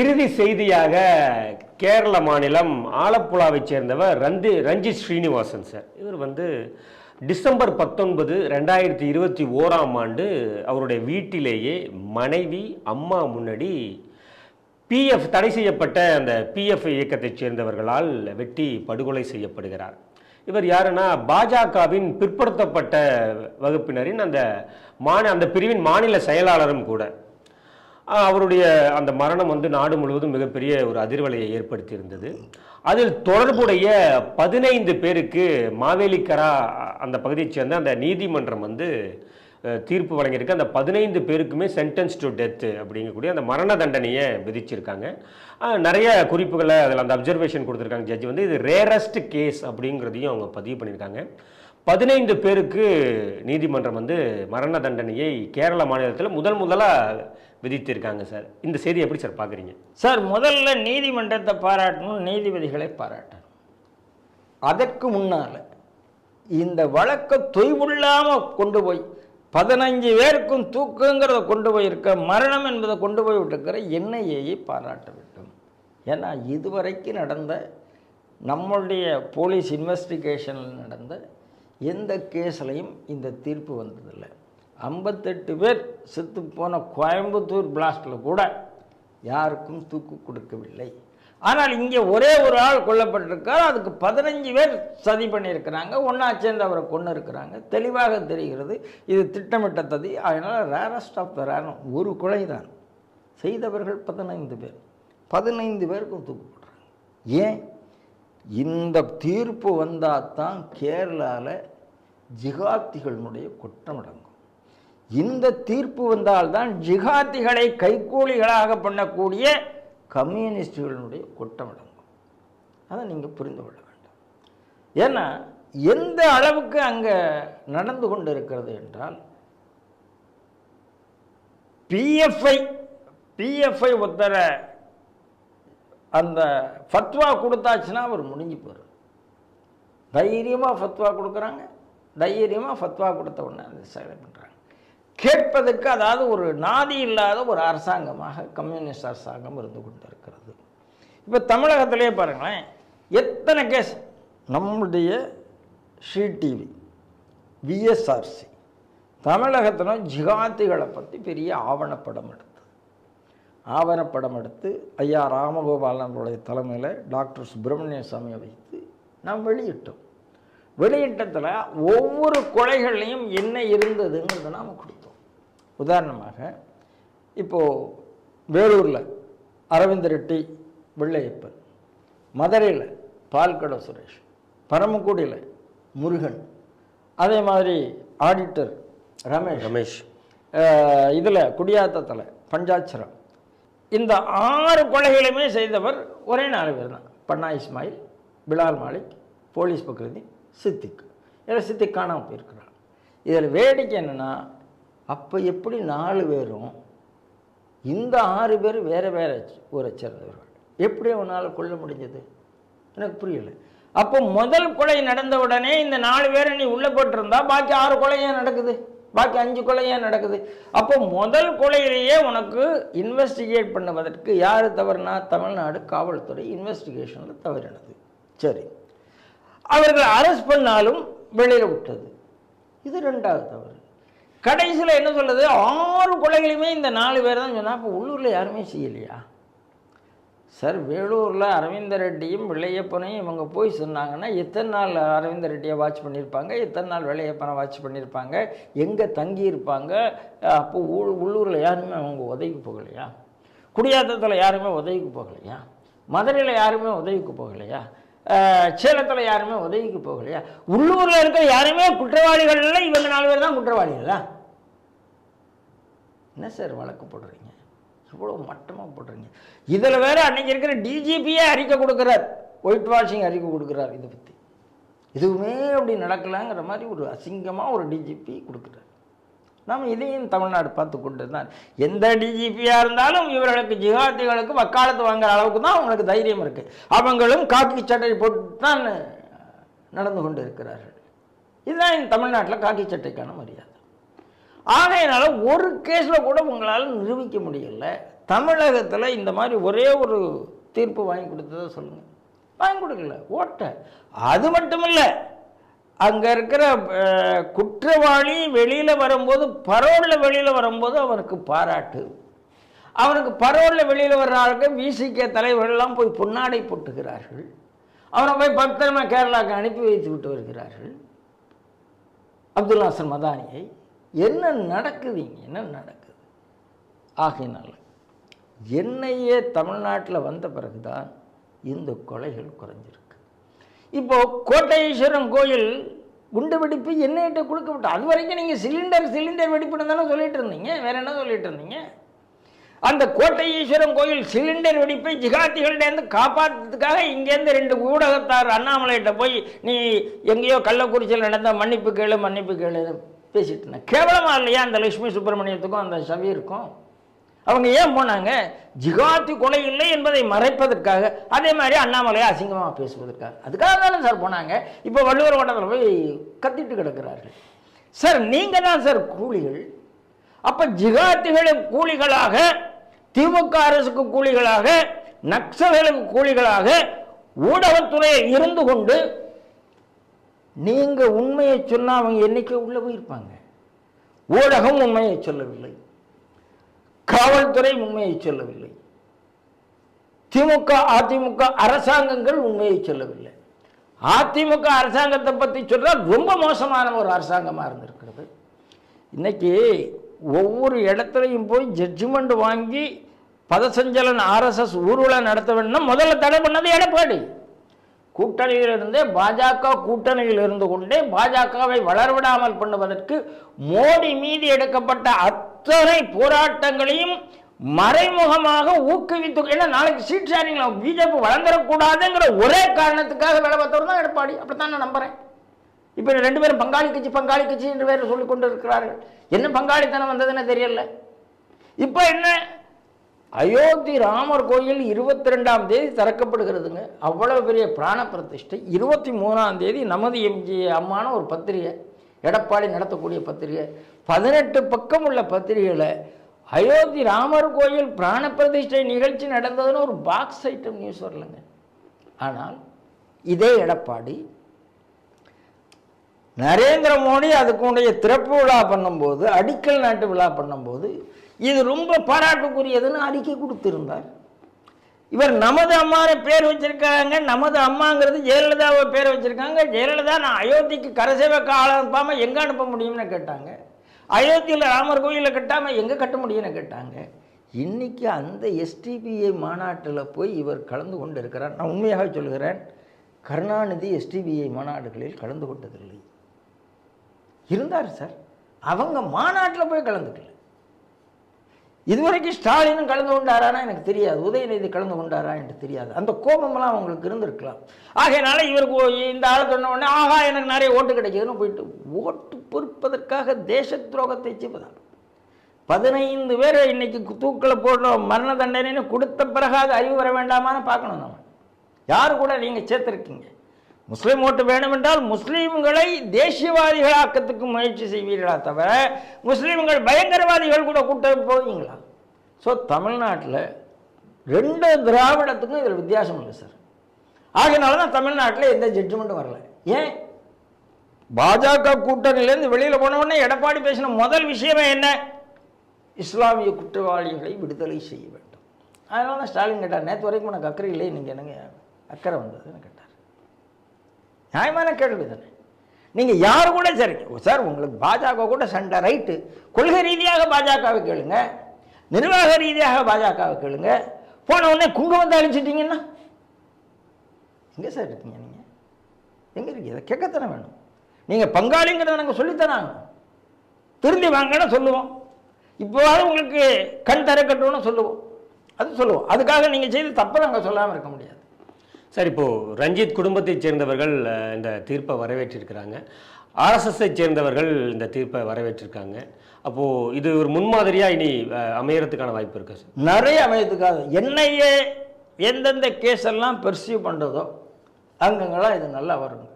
இறுதி செய்தியாக கேரள மாநிலம் ஆலப்புழாவைச் சேர்ந்தவர் ரந்தி ரஞ்சித் ஸ்ரீனிவாசன் சார். இவர் வந்து டிசம்பர் பத்தொன்பது ரெண்டாயிரத்தி இருபத்தி ஓராம் ஆண்டு அவருடைய வீட்டிலேயே மனைவி அம்மா முன்னாடி பிஎஃப் தடை செய்யப்பட்ட அந்த பிஎஃப் இயக்கத்தைச் சேர்ந்தவர்களால் வெட்டி படுகொலை செய்யப்படுகிறார். இவர் யாருன்னா பாஜகவின் பிற்படுத்தப்பட்ட வகுப்பினரின் அந்த மாநில அந்த பிரிவின் மாநில செயலாளரும் கூட. அவருடைய அந்த மரணம் வந்து நாடு முழுவதும் மிகப்பெரிய ஒரு அதிர்வலையை ஏற்படுத்தியிருந்தது. அதில் தொடர்புடைய பதினைந்து பேருக்கு மாவேலிக்கரா அந்த பகுதியைச் சேர்ந்த அந்த நீதிமன்றம் வந்து தீர்ப்பு வழங்கியிருக்கு. அந்த பதினைந்து பேருக்குமே சென்டென்ஸ் டு டெத்து அப்படிங்கக்கூடிய அந்த மரண தண்டனையை விதிச்சிருக்காங்க. நிறைய குறிப்புகளை அதில் அந்த அப்சர்வேஷன் கொடுத்துருக்காங்க ஜட்ஜ் வந்து. இது ரேரஸ்ட் கேஸ் அப்படிங்கிறதையும் அவங்க பதிவு பண்ணியிருக்காங்க. பதினைந்து பேருக்கு நீதிமன்றம் வந்து மரண தண்டனையை கேரள மாநிலத்தில் முதல் முதலாக விதித்திருக்காங்க சார். இந்த செய்தி எப்படி சார் பார்க்குறீங்க? சார் முதல்ல நீதிமன்றத்தை பாராட்டணும் நீதிபதிகளை பாராட்டணும். அதற்கு முன்னால் இந்த வழக்கை தொய்வுள்ளாமல் கொண்டு போய் பதினஞ்சு பேருக்கும் தூக்குங்கிறத கொண்டு போயிருக்க மரணம் என்பதை கொண்டு போய் விட்டுருக்கிற என்ஐஏயை பாராட்ட வேண்டும். ஏன்னா இதுவரைக்கும் நடந்த நம்மளுடைய போலீஸ் இன்வெஸ்டிகேஷனில் நடந்த எந்த கேஸ்லையும் இந்த தீர்ப்பு வந்ததில்லை. ஐம்பத்தெட்டு பேர் செத்து போன கோயம்புத்தூர் பிளாஸ்டில் கூட யாருக்கும் தூக்கு கொடுக்கவில்லை. ஆனால் இங்கே ஒரே ஒரு ஆள் கொல்லப்பட்டிருக்கார். அதுக்கு பதினஞ்சு பேர் சதி பண்ணியிருக்கிறாங்க. ஒன்றா சேர்ந்து அவரை கொண்டு இருக்கிறாங்க தெளிவாக தெரிகிறது. இது திட்டமிட்ட ததி அதனால் ரேரஸ்ட் ஆஃப் த ரேரம் ஒரு கொலை தான் செய்தவர்கள் பதினைந்து பேர். பதினைந்து பேருக்கும் தூக்கு போடுறாங்க ஏன்? இந்த தீர்ப்பு வந்தால் தான் கேரளாவில் ஜிகாத்திகளினுடைய குற்றம் அடங்கும் இந்த தீர்ப்பு வந்தால்தான் ஜிகாத்திகளை கைக்கூலிகளாக பண்ணக்கூடிய கம்யூனிஸ்டுகளினுடைய குற்றம் அடங்கும் அதை நீங்கள் புரிந்து கொள்ள வேண்டும். ஏன்னா எந்த அளவுக்கு அங்கே நடந்து கொண்டு இருக்கிறது என்றால் பிஎஃப்ஐ பிஎஃப்ஐ ஒருத்தர அந்த ஃபத்வா கொடுத்தாச்சுன்னா அவர் முடிஞ்சு போகிறார் தைரியமாக ஃபத்வா கொடுக்குறாங்க. தைரியமாக ஃபத்வா கொடுத்த உடனே அதை செயலை பண்ணுறாங்க கேட்பதற்கு அதாவது ஒரு நாதி இல்லாத ஒரு அரசாங்கமாக கம்யூனிஸ்ட் அரசாங்கம் இருந்து கொண்டு இருக்கிறது இப்போ தமிழகத்திலே பாருங்களேன் எத்தனை கேஸ் நம்முடைய ஸ்ரீ டிவி விஎஸ்ஆர்சி தமிழகத்தில் ஜிகாத்திகளை பற்றி பெரிய ஆவணப்படம் எடுத்து ஆவணப்படம் எடுத்து ஐயா ராமகோபாலனுடைய தலைமையில் டாக்டர் சுப்பிரமணிய சாமியை வைத்து நாம் வெளியிட்டோம். வெளியிட்டத்தில் ஒவ்வொரு கொலைகள்லையும் என்ன இருந்ததுங்கிறத நாம் கொடுத்தோம். உதாரணமாக இப்போது வேலூரில் அரவிந்த் ரெட்டி வெள்ளையப்பன் மதுரையில் பால்கட சுரேஷ் பரமக்குடியில் முருகன் அதே மாதிரி ஆடிட்டர் ரமேஷ் ரமேஷ். இதில் குடியாத்தத்தில் பஞ்சாட்சரம். இந்த ஆறு கொலைகளையுமே செய்தவர் ஒரே நாலு பேர் தான். பன்னா இஸ்மாயில் பிலால் மாலிக் போலீஸ் பக்ரதி சித்திக்கு. இதில் சித்திக் காணாமல் போயிருக்கிறான் இதில் வேடிக்கை என்னென்னா அப்போ எப்படி நாலு பேரும் இந்த ஆறு பேர் வேறு வேறு ஊரை சேர்ந்தவர்கள். எப்படி அவனால் கொல்ல முடிஞ்சது? எனக்கு புரியல. அப்போ முதல் கொலை நடந்த உடனே இந்த நாலு பேரை நீ உள்ளே போட்டிருந்தா பாக்கி ஆறு கொலை ஏன் நடக்குது? பாக்கி அஞ்சு கொலை ஏன் நடக்குது? அப்போ முதல் கொலையிலேயே உனக்கு இன்வெஸ்டிகேட் பண்ணுவதற்கு யார் தவறுனா தமிழ்நாடு காவல்துறை இன்வெஸ்டிகேஷனில் தவறினது. சரி. அவர்கள் அரெஸ்ட் பண்ணாலும் வெளியில் விட்டது. இது ரெண்டாவது தவறு. கடைசியில் என்ன சொல்லுது ஆறு கொலைகளையுமே இந்த நாலு பேர் தான் சொன்னால் அப்போ உள்ளூரில் யாருமே செய்யலையா? சார் வேலூரில் அரவிந்த ரெட்டியும் வெள்ளையப்பனையும் இவங்க போய் சொன்னாங்கன்னா எத்தனை நாள் அரவிந்த ரெட்டியை வாட்ச் பண்ணியிருப்பாங்க? எத்தனை நாள் வெள்ளையப்பனை வாட்ச் பண்ணியிருப்பாங்க? எங்கே தங்கியிருப்பாங்க அப்போ உள் உள்ளூரில் யாருமே அவங்க உதவிக்கு போகலையா? குடியாத்தத்தில் யாருமே உதவிக்கு போகலையா? மதுரையில் யாருமே உதவிக்கு போகலையா? சேலத்தில் யாருமே உதவிக்கு போகலையா? உள்ளூரில் இருக்கிற யாருமே குற்றவாளிகள் இல்லை இவங்க நாலு பேர் தான் குற்றவாளிகளா என்ன சார் வழக்கு போடுறீங்க? இவ்வளோ மட்டமாக போடுறீங்க. இதில் வேற அன்னைக்கு இருக்கிற டிஜிபியே அறிக்கை கொடுக்குறார். ஒயிட் வாஷிங் அறிக்கை கொடுக்குறார் இதை பற்றி எதுவுமே அப்படி நடக்கலாங்கிற மாதிரி ஒரு அசிங்கமாக ஒரு டிஜிபி கொடுக்குறார். நாம் இதையும் தமிழ்நாடு பார்த்து கொண்டு தான் எந்த டிஜிபியாக இருந்தாலும் இவர்களுக்கு ஜிஹாதிகளுக்கு வக்காலத்து வாங்குற அளவுக்கு தான் அவங்களுக்கு தைரியம் இருக்குது அவங்களும் காக்கி சட்டை போட்டு தான் நடந்து கொண்டு இருக்கிறார்கள் இதுதான் இந்த தமிழ்நாட்டில் காக்கி சட்டைக்கான மரியாதை. ஆகையினால ஒரு கேஸில் கூட உங்களால் நிரூபிக்க முடியல. தமிழகத்தில் இந்த மாதிரி ஒரே ஒரு தீர்ப்பு வாங்கி கொடுத்ததை சொல்லுங்கள் வாங்கி கொடுக்கல ஓட்ட. அது மட்டும் இல்லை அங்கே இருக்கிற குற்றவாளி வெளியில் வரும்போது பரோலில் வெளியில் வரும்போது அவனுக்கு பாராட்டு. அவனுக்கு பரோலில் வெளியில் வர்ற ஆளுக்கு விசிகே தலைவர்கள்லாம் போய் பொன்னாடை போட்டுகிறார்கள். அவனை போய் பத்திரமா கேரளாவுக்கு அனுப்பி வைத்து விட்டு வருகிறார்கள். அப்துல் ஹாசன் மதானியை என்ன நடக்குது என்ன நடக்குது? ஆகையினால என்னையே தமிழ்நாட்டில் வந்த பிறகுதான் இந்த கொலைகள் குறைஞ்சிருக்கு. இப்போது கோட்டையீஸ்வரன் கோயில் குண்டு வெடிப்பு எண்ணெயிட்ட கொடுக்க விட்டோம் அது வரைக்கும் நீங்கள் சிலிண்டர் சிலிண்டர் வெடிப்புன்னு தானே சொல்லிட்டு இருந்தீங்க. வேற என்ன சொல்லிட்டு இருந்தீங்க? அந்த கோட்டை ஈஸ்வரன் கோயில் சிலிண்டர் வெடிப்பை ஜிகாத்திகளிடேருந்து காப்பாற்றுறதுக்காக இங்கேருந்து ரெண்டு ஊடகத்தார் அண்ணாமலைகிட்ட போய் நீ எங்கேயோ கள்ளக்குறிச்சியில் நடந்த மன்னிப்பு கேளு மன்னிப்பு கேளு பேசிட்டு இருந்தேன். கேவலமாக இல்லையா அந்த லட்சுமி சுப்பிரமணியத்துக்கும் அந்த சபீருக்கும் அவங்க ஏன் போனாங்க? ஜிகாத்து கொலை இல்லை என்பதை மறைப்பதற்காக. அதே மாதிரி அண்ணாமலையை அசிங்கமாக பேசுவதற்காக. அதுக்காக தானே சார் போனாங்க. இப்போ வள்ளுவர் வட்டத்தில் போய் கத்திட்டு கிடக்கிறார்கள். சார் நீங்கள் தான் சார் கூலிகள். அப்போ ஜிகாத்துகளும் கூலிகளாக திமுக அரசுக்கு கூலிகளாக நக்சல்களுக்கு கூலிகளாக ஊடகத்துறையை இருந்து கொண்டு நீங்கள் உண்மையை சொன்னால் அவங்க என்றைக்கே உள்ளே போயிருப்பாங்க? ஊடகம் உண்மையை சொல்லவில்லை. காவல்துறை உண்மையை சொல்லவில்லை. திமுக அதிமுக அரசாங்கங்கள் உண்மையை சொல்லவில்லை. அதிமுக அரசாங்கத்தை பற்றி சொல்றால் ரொம்ப மோசமான ஒரு அரசாங்கமாக இருந்திருக்கிறது. இன்றைக்கி ஒவ்வொரு இடத்துலையும் போய் ஜட்ஜ்மெண்ட் வாங்கி பதசஞ்சலன் ஆர்எஸ்எஸ் ஊர்வலம் நடத்த வேண்டும் முதல்ல தடை பண்ணது எடப்பாடி. கூட்டணியிலிருந்தே பாஜக கூட்டணியில் இருந்து கொண்டே பாஜகவை வளர்விடாமல் பண்ணுவதற்கு மோடி மீது எடுக்கப்பட்ட அத்தனை போராட்டங்களையும் மறைமுகமாக ஊக்குவித்து ஏன்னா நாளைக்கு சீட் ஷேரிங்கில் பிஜேபி வளர்ந்துடக்கூடாதுங்கிற ஒரே காரணத்துக்காக வேலை பார்த்தவர் தான் எடப்பாடி. அப்படித்தான் நான் நம்புறேன். இப்போ ரெண்டு பேரும் பங்காளி கட்சி பங்காளி கட்சி என்று வேறு சொல்லி கொண்டு இருக்கிறார்கள் என்ன பங்காளித்தனம் வந்ததுன்னு தெரியல. இப்போ என்ன? அயோத்தி ராமர் கோயில் இருபத்தி ரெண்டாம் தேதி திறக்கப்படுகிறதுங்க. அவ்வளோ பெரிய பிராண பிரதிஷ்டை. இருபத்தி மூணாம் தேதி நமது எம்ஜி அம்மான ஒரு பத்திரிகை. எடப்பாடி நடத்தக்கூடிய பத்திரிகை. பதினெட்டு பக்கம் உள்ள பத்திரிகையில் அயோத்தி ராமர் கோயில் பிராண பிரதிஷ்டை நிகழ்ச்சி நடந்ததுன்னு ஒரு பாக்ஸ் ஐட்டம் நியூஸ் வரலங்க. ஆனால் இதே எடப்பாடி நரேந்திர மோடி அதுக்குடைய திறப்பு விழா பண்ணும்போது அடிக்கல் நாட்டு விழா பண்ணும்போது இது ரொம்ப பாராட்டுக்குரியதுன்னு அறிக்கை கொடுத்திருந்தார். இவர் நமது அம்மாவை பேர் வச்சிருக்காங்க. நமது அம்மாங்கிறது ஜெயலலிதாவை பேர் வச்சிருக்காங்க. ஜெயலலிதா நான் அயோத்திக்கு கரசேவை காலம் அனுப்பாமல் எங்கே அனுப்ப முடியும்னு கேட்டாங்க. அயோத்தியில் ராமர் கோயிலில் கட்டாமல் எங்கே கட்ட முடியும்னு கேட்டாங்க. இன்னைக்கு அந்த எஸ்டிபிஐ மாநாட்டில் போய் இவர் கலந்து கொண்டு இருக்கிறார் நான் உண்மையாக சொல்கிறேன் கருணாநிதி எஸ்டிபிஐ மாநாடுகளில் கலந்து கொண்டதில்லை. இருந்தார் சார். அவங்க மாநாட்டில் போய் கலந்துக்கல. இதுவரைக்கும் ஸ்டாலினும் கலந்து கொண்டாரானா எனக்கு தெரியாது. உதயநிதி கலந்து கொண்டாரா என்று தெரியாது. அந்த கோபமெல்லாம் அவங்களுக்கு இருந்திருக்கலாம். ஆகையினால இவருக்கு இந்த ஆள் சொன்ன உடனே ஆகா எனக்கு நிறைய ஓட்டு கிடைக்குதுன்னு போயிட்டு ஓட்டு பொறுப்பதற்காக தேச துரோகத்தை செய்வதால் பதினைந்து பேர் இன்னைக்கு தூக்கில் போடுற மரண தண்டனைன்னு கொடுத்த பிறகு அது அறிவு வர வேண்டாமான்னு பார்க்கணும் நம்ம. யார் கூட நீங்கள் சேர்த்துருக்கீங்க? முஸ்லீம் ஓட்டு வேண்டுமென்றால் முஸ்லீம்களை தேசியவாதிகளாக்கத்துக்கு முயற்சி செய்வீர்களா தவிர முஸ்லீம்கள் பயங்கரவாதிகள் கூட கூட்ட போவீங்களா? ஸோ தமிழ்நாட்டில் ரெண்டு திராவிடத்துக்கும் இதில் வித்தியாசம் இல்லை சார் ஆகினால தான் தமிழ்நாட்டில் எந்த ஜட்ஜ்மெண்ட்டும் வரல. ஏன்? பாஜக கூட்டணியிலேருந்து வெளியில் போனவுடனே எடப்பாடி பேசின முதல் விஷயமே என்ன? இஸ்லாமிய குற்றவாளிகளை விடுதலை செய்ய வேண்டும். அதனால தான் ஸ்டாலின் கேட்டார் நேற்று வரைக்கும் உனக்கு அக்கறை இல்லை நீங்கள் என்னங்க அக்கறை வந்ததுன்னு கேட்டார் நியாயமான கேள்வி தானே? நீங்கள் யார் கூட சரி சார் உங்களுக்கு பாஜக கூட சண்டை ரைட்டு கொள்கை ரீதியாக பாஜகவை கேளுங்க. நிர்வாக ரீதியாக பாஜகவை கேளுங்க. போன உடனே குங்குமத்தை அழிச்சிட்டிங்கன்னா எங்கே சார் இருக்கீங்க நீங்கள் எங்கே இருக்கீங்க? இதை கேட்கத்தானே வேணும். நீங்கள் பங்காளிங்கிறத நாங்கள் சொல்லித்தராங்க திருந்தி வாங்கன்னு சொல்லுவோம். இப்போவாவது உங்களுக்கு கண் திறக்கட்டும்னு சொல்லுவோம். அது சொல்லுவோம். அதுக்காக நீங்கள் செய்து தப்பை நாங்கள் சொல்லாமல் இருக்க முடியாது. சார் இப்போது ரஞ்சித் குடும்பத்தைச் சேர்ந்தவர்கள் இந்த தீர்ப்பை வரவேற்றிருக்கிறாங்க. ஆர்எஸ்எஸ்ஐ சேர்ந்தவர்கள் இந்த தீர்ப்பை வரவேற்றிருக்காங்க. அப்போது இது ஒரு முன்மாதிரியாக இனி அமையறதுக்கான வாய்ப்பு இருக்கா சார்? நிறைய அமையத்துக்காக என்னையே எந்தெந்த கேஸ் எல்லாம் பெர்சீவ் பண்ணுறதோ அங்கங்கெல்லாம் இது நல்லா வருங்க.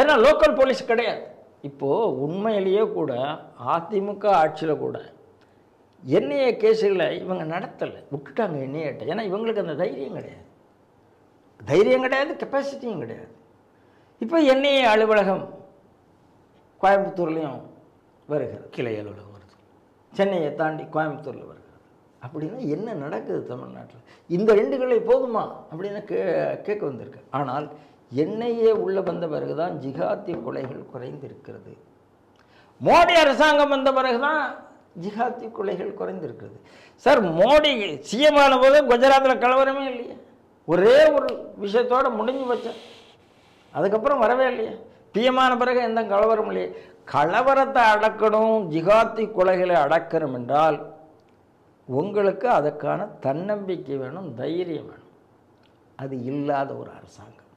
ஏன்னா லோக்கல் போலீஸ் கிடையாது. இப்போது உண்மையிலேயே கூட அதிமுக ஆட்சியில் கூட என்ஐஏ கேஸுகளை இவங்க நடத்தலை. விட்டுட்டாங்க என்ஐஏட்ட. ஏன்னா இவங்களுக்கு அந்த தைரியம் கிடையாது. தைரியம் கிடையாது கெப்பாசிட்டியும் கிடையாது. இப்போ என்ஐஏ அலுவலகம் கோயம்புத்தூர்லேயும் வருகிறது. கிளை அலுவலகம் வருது. சென்னையை தாண்டி கோயம்புத்தூரில் வருகிறது. அப்படின்னா என்ன நடக்குது தமிழ்நாட்டில்? இந்த ரெண்டு கிளை போதுமா? அப்படின்னு கே கேட்க வந்திருக்கு. ஆனால் என்ஐஏ உள்ள வந்த பிறகு தான் ஜிகாத்தி கொலைகள் குறைந்திருக்கிறது. மோடி அரசாங்கம் வந்த பிறகு தான் ஜிகாத்தி கொலைகள் குறைந்திருக்கிறது. சார் மோடி சிஎம் ஆனபோது குஜராத்தில் கலவரமே இல்லையே. ஒரே ஒரு விஷயத்தோட முடிஞ்சு வச்சேன் அதுக்கப்புறம் வரவே இல்லையே. தீயமான பிறகு எந்த கலவரம் இல்லையே. கலவரத்தை அடக்கணும் ஜிகாத்தி கொலைகளை அடக்கணும் என்றால் உங்களுக்கு அதற்கான தன்னம்பிக்கை வேணும் தைரியம் வேணும். அது இல்லாத ஒரு அரசாங்கம்.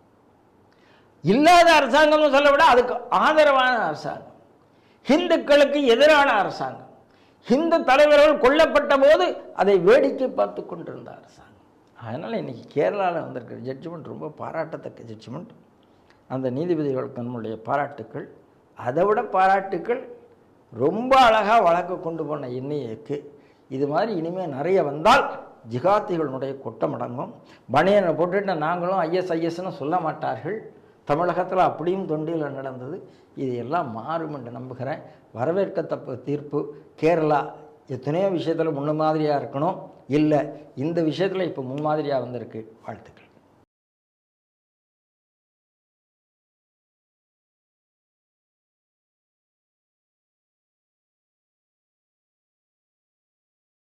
இல்லாத அரசாங்கம்னு சொல்ல விட அதுக்கு ஆதரவான அரசாங்கம். ஹிந்துக்களுக்கு எதிரான அரசாங்கம். ஹிந்து தலைவர்கள் கொல்லப்பட்ட போது அதை வேடிக்கை பார்த்து கொண்டிருந்த அரசாங்கம். அதனால் இன்றைக்கி கேரளாவில் வந்திருக்கிற ஜட்ஜ்மெண்ட் ரொம்ப பாராட்டத்தக்க ஜட்ஜ்மெண்ட் அந்த நீதிபதிகளுக்கு தன்னுடைய பாராட்டுக்கள் அதை விட பாராட்டுக்கள் ரொம்ப அழகாக வழக்கு கொண்டு போன எண்ணெய்க்கு இது மாதிரி இனிமேல் நிறைய வந்தால் ஜிகாத்திகளுடைய கொட்டம் அடங்கும். பனியனை போட்டுட்டு நாங்களும் ஐஎஸ்ஐஎஸ்னு சொல்ல மாட்டார்கள். தமிழகத்தில் அப்படியும் தொண்டியில் நடந்தது. இது எல்லாம் மாறும் என்று நம்புகிறேன். வரவேற்கத்தக்க தீர்ப்பு. கேரளா எத்தனையோ விஷயத்தில் முன்ன மாதிரியாக இருக்கணும். இல்லை இந்த விஷயத்தில் இப்போ முன்மாதிரியாக வந்திருக்கு. வாழ்த்துக்கள்.